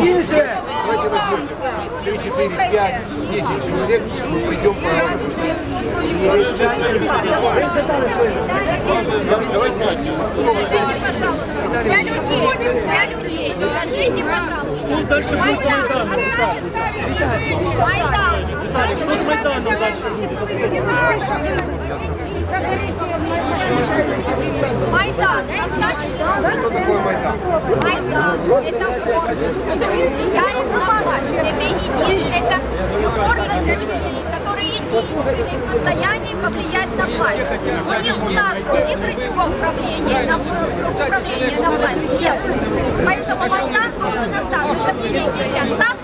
Тихіше! Давайте возьмем 3, 4, 5, 10 человек, мы пойдем по... Ви задали своє Скажите, пожалуйста, для людей, для людей, скажите, пожалуйста. Дальше будет Майдан. Майдан. Что с Майданом дальше Майдан, это значит, Что такое Майдан? Майдан – это орган, который влияет на власть. Это единственный, это орган людей, который единственный в состоянии повлиять на власть. Он не у нас других рычагов управления на, управления на власть. Нет. Поэтому Майдан должен остаться. Чтобы не лететь так,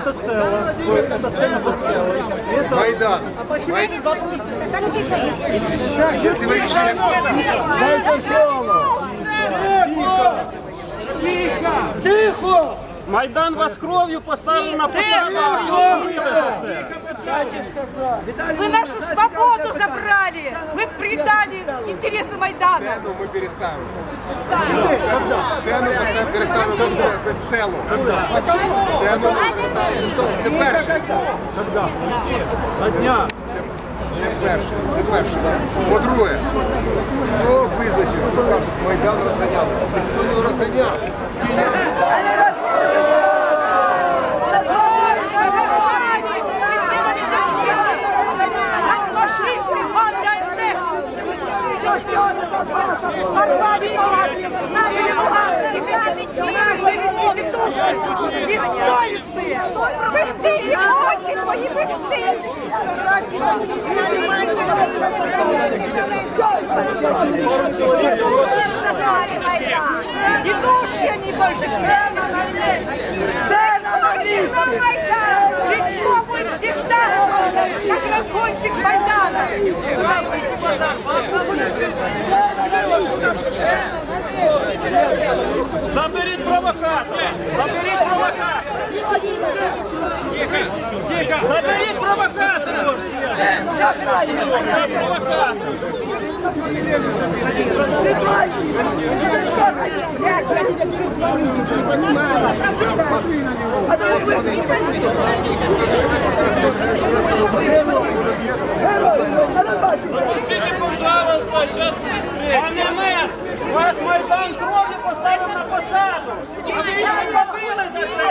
Это сцена. Это сцена под сценой. Майдан. Май- Если вы решили... Дайте слово. Тихо! Тихо! Майдан вас кров'ю поставив на посаду, а ви Вы нашу свободу забрали. Вы предали интересы Майдана. Сцену мы переставим. Сцену поставимо, переставимо під сцену. Сцену ми переставимо. Це перше. На дня. Це перше. Це перше. По-друге, Порвали палатки, начали ругаться, начали видеть души. Бессовестные. Бесстыжие, очень мои бесстыжие. Дедушки они больше. Сцена на месте. Сцена на месте. Кличко будет всегда, как рабочий Майдана. Заберіть провокатора! Заберіть провокатора! Тихо! Заберіть провокатора! Провокатор!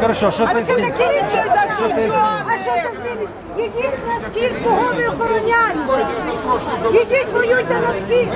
Хорошо, що А ти це не керівник закінчив. А що це змінить? Ідіть на схід, кого ви охороняєте. Ідіть, воюйте на схід.